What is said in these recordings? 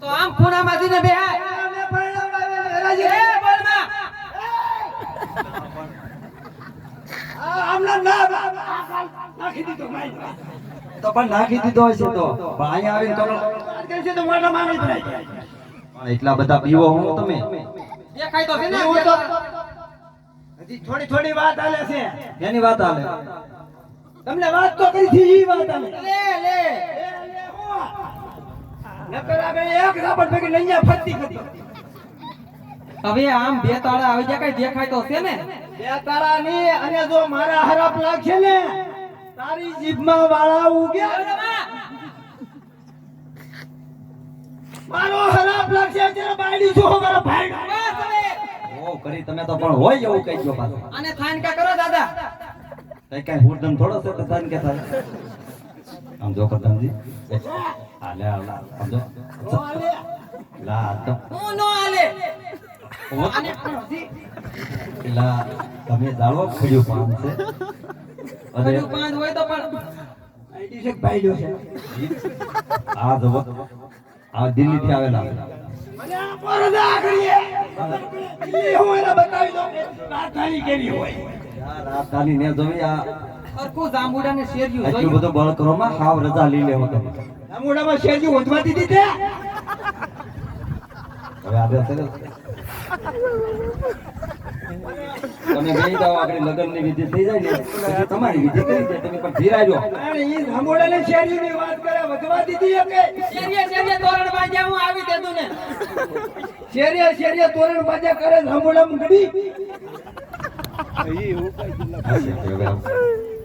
તો આમ ખૂણામાંથી ને બેહાય. અમે પરણાવવા આવ્યા એ બોલમાં. આ આમના ના ના, ના, નાખી દીધો ભાઈ તો પણ નાખી દીધો હશે તો. પણ આવીને તો છે તો મોઢા મારી ભરાઈ પણ એટલા બધા પીવો હું તમે? દેખાય તો છે ને હું તો. હજી થોડી થોડી વાત આલે છે. એની વાત આલે તમને વાત તો કરી છે ઈ વાત હાલે. લે લે. નકર આગળ એક રાપડ ભેગી નૈયા ફરતી કરતો હવે આમ બે તાળા આવી જાય કઈ દેખાય તો છે ને? બે તાળા ની અને જો મારા હરાપ લાગશે ને તારી જીભમાં વાળા ઉગ્યા મારો હરાપ લાગશે ત્યારે બાયડી જો મારા ભાઈ. ઓ કરી તમે તો પણ હોય એવું કહી ગયો પાછો. અને થાન કા કરો દાદા. કઈ કઈ હુરદમ થોડો છે કદાન કે થાય. આમ જો કરતાનજી હાલે આલે. લા તો હું નો આલે આને પણ તમે જાળો ખડ્યું પાન છે અરે હોય તો પણ આ જવો આ દિલ્હી થી આવેલા મને આ દિલ્હી એને બતાવી દઉં રાજધાની કેવી હોય રાજધાની ને જોવી આ સરખું જાંબુડા ને શેરજી એટલું બધું બળ કરો માં હાવ રજા લઈ લેવો તમે. જાંબુડા માં શેરજી વધવા દીધી તે? હવે આ બે તમે ગઈ જાઓ આગળ લગ્નની વિધિ થઈ જાય ને પછી તમારી વિધિ કરી દે તમે પણ ધીરાજો અરે ઈ રામોડાને શેરજીની વાત કરે વધવા દીધી કે શેરીએ શેરીએ તોરણ બાજ્યા હું આવી દેતું ને. શેરીએ શેરીએ તોરણ બાજા કરે રામોડામાં ગડી?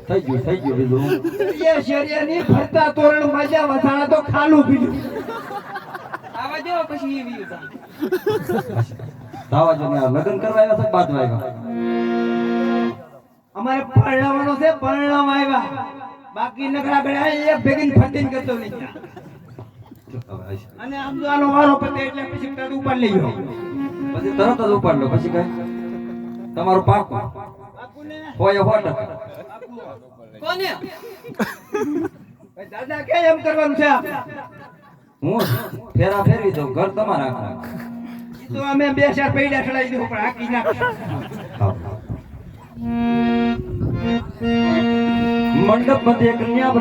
થઈ ગયું થઈ ગયું બીજું એ શેરીએની ફરતા તોરણ મજા વધારા તો ખાલું પીધું. આવા જો પછી એ બીજું તાવા જો લગ્ન કરવા આવ્યા છે બાદ આવ્યા? અમારે પરણાવવાનો છે પરણાવ આવ્યા. બાકી નકરા ગળા એ ભેગીન ફટીન કરતો નહીં. અને આમ આનો વારો પતે એટલે પછી તરત ઉપર લઈ ગયો પછી તરત જ ઉપાડ લો પછી કઈ? તમારું પાકું? હોય હોટ કોને? દાદા કે એમ કરવાનું છે હું ફેરા ફેરવી દઉં ઘર તમારા તો અમે બે ચાર પૈડા ચડાવી દઉં પણ હાકી નાખ મંડપ મધ્ય કન્યા